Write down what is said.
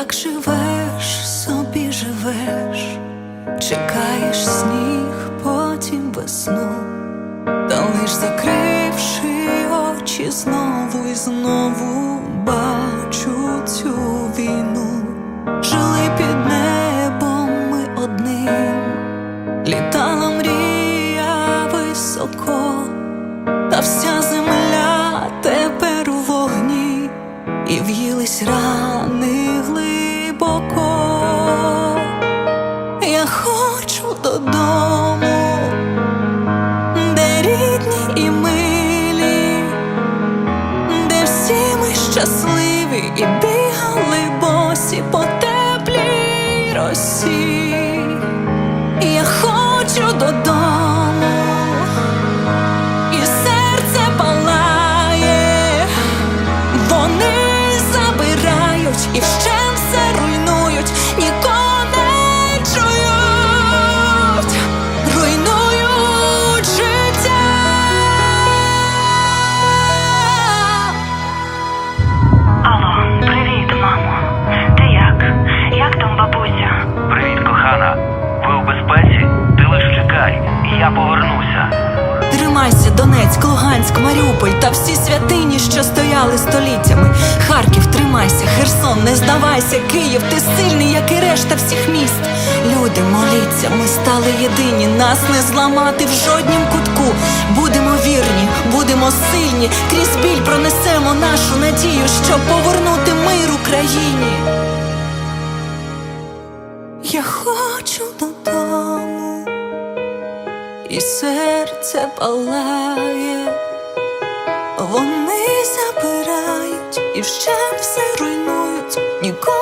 як живеш, собі живеш, чекаєш сніг, потім весну, та лиш закривши очі знову і знову бачу цю війну, жили під небом ми одним, літала мрія високо, та вся земля тепер у вогні, і в'їлись рани щасливі і бігали босі по теплій росі. Я повернуся. Тримайся, Донецьк, Луганськ, Маріуполь та всі святині, що стояли століттями. Харків, тримайся, Херсон, не здавайся, Київ, ти сильний, як і решта всіх міст. Люди, моліться, ми стали єдині, нас не зламати в жоднім кутку. Будемо вірні, будемо сильні, крізь біль пронесемо нашу надію, щоб повернути мир Україні. Я хочу додому і серце палає, вони забирають і вщент все руйнують. нікого.